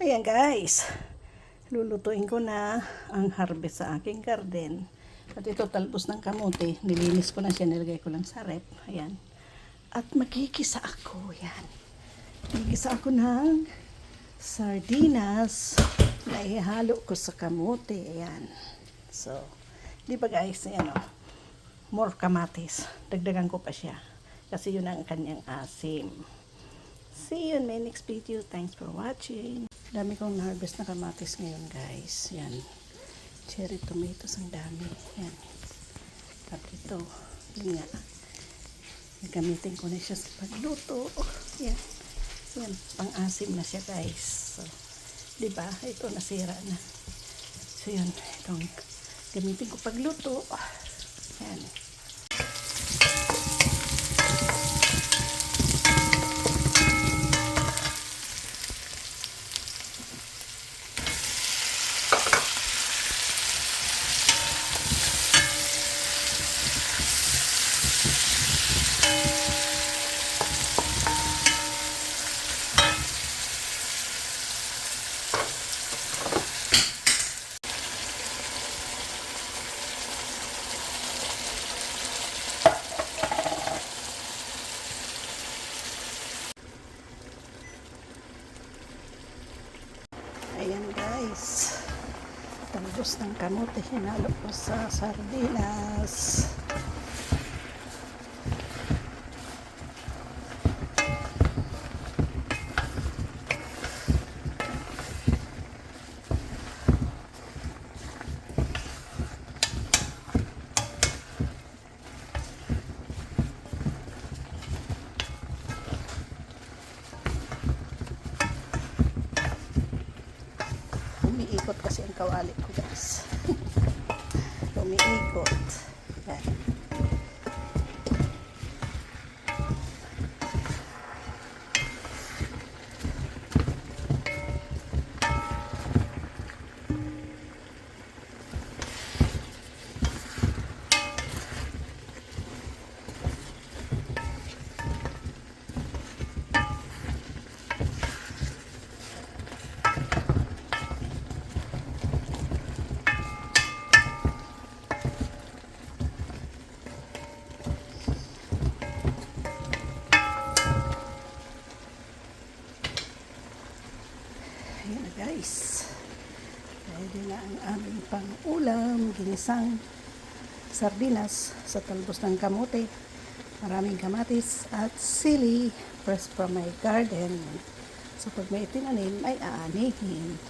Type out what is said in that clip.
Ayan guys, lulutuin ko na ang harvest sa aking garden. At ito talbos ng kamote, nilinis ko na siya, nilagay ko lang sa rep. Ayan. At magkikisa ako, yan. Magkikisa ako ng sardinas na ihalo ko sa kamote. Ayan. So, di ba guys, ayan o, more kamatis. Dagdagan ko pa siya. Kasi yun ang kanyang asim. See you in my next video. Thanks for watching. Dami kong na-harvest na kamatis ngayon, guys. Yan. Cherry tomatoes ang dami. Yan. At ito, yun nga. Gamitin ko na siya sa pagluto. Yan. Yan. Pang-asim na siya, guys. So, di ba? Ito, nasira na. So, yun. Itong gamitin ko pagluto. Yan. Ayan guys. Talbos ng kamote. Hinalo ko sa sardinas. Umiikot kasi ang kawali ko guys. Umiikot. Ayan na guys. Pwede na ang aming pang-ulam. Ginisang sardinas sa talbos ng kamote. Maraming kamatis at sili fresh from my garden. So pag may tinanim ay aanihin.